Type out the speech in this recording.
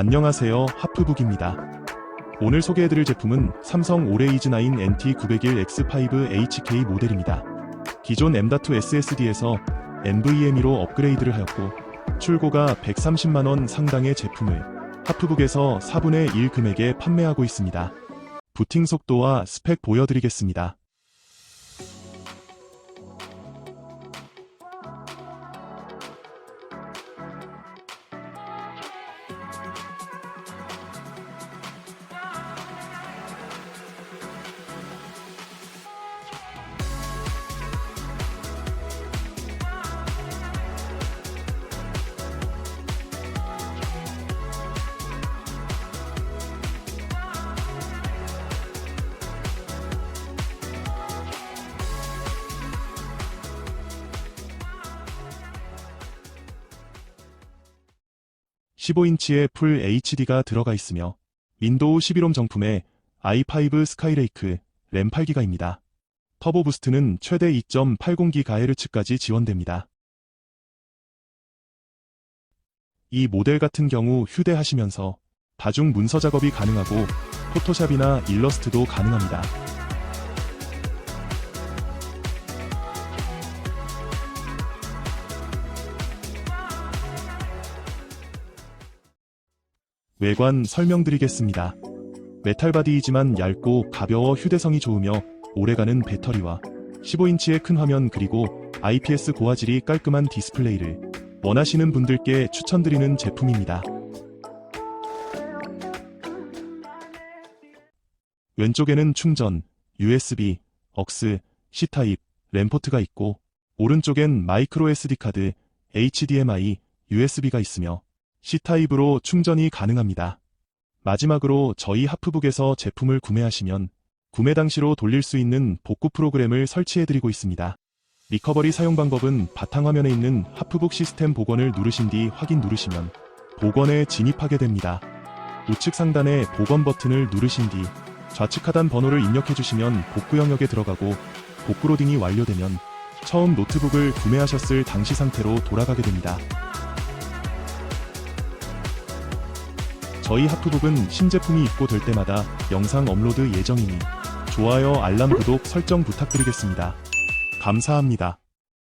안녕하세요 하프북입니다. 오늘 소개해드릴 제품은 삼성 오레이즈9 NT901X5HK 모델입니다. 기존 M.2 SSD에서 NVMe로 업그레이드를 하였고 출고가 130만원 상당의 제품을 하프북에서 4분의 1 금액에 판매하고 있습니다. 부팅 속도와 스펙 보여드리겠습니다. (15인치의) 풀 HD가 들어가 있으며 윈도우 11홈 정품에 i5 스카이레이크 램 8기가입니다. 터보 부스트는 최대 2.80GHz까지 지원됩니다. 이 모델 같은 경우 휴대하시면서 다중 문서 작업이 가능하고 포토샵이나 일러스트도 가능합니다. 외관 설명드리겠습니다. 메탈 바디이지만 얇고 가벼워 휴대성이 좋으며 오래가는 배터리와 15인치의 큰 화면 그리고 IPS 고화질이 깔끔한 디스플레이를 원하시는 분들께 추천드리는 제품입니다. 왼쪽에는 충전, USB, 억스, C타입, 램포트가 있고 오른쪽엔 마이크로 SD카드, HDMI, USB가 있으며 C타입으로 충전이 가능합니다. 마지막으로 저희 하프북에서 제품을 구매하시면 구매 당시로 돌릴 수 있는 복구 프로그램을 설치해드리고 있습니다. 리커버리 사용 방법은 바탕화면에 있는 하프북 시스템 복원을 누르신 뒤 확인 누르시면 복원에 진입하게 됩니다. 우측 상단에 복원 버튼을 누르신 뒤 좌측 하단 번호를 입력해주시면 복구 영역에 들어가고 복구 로딩이 완료되면 처음 노트북을 구매하셨을 당시 상태로 돌아가게 됩니다. 저희 하프북은 신제품이 입고될 때마다 영상 업로드 예정이니 좋아요, 알람, 구독 설정 부탁드리겠습니다. 감사합니다.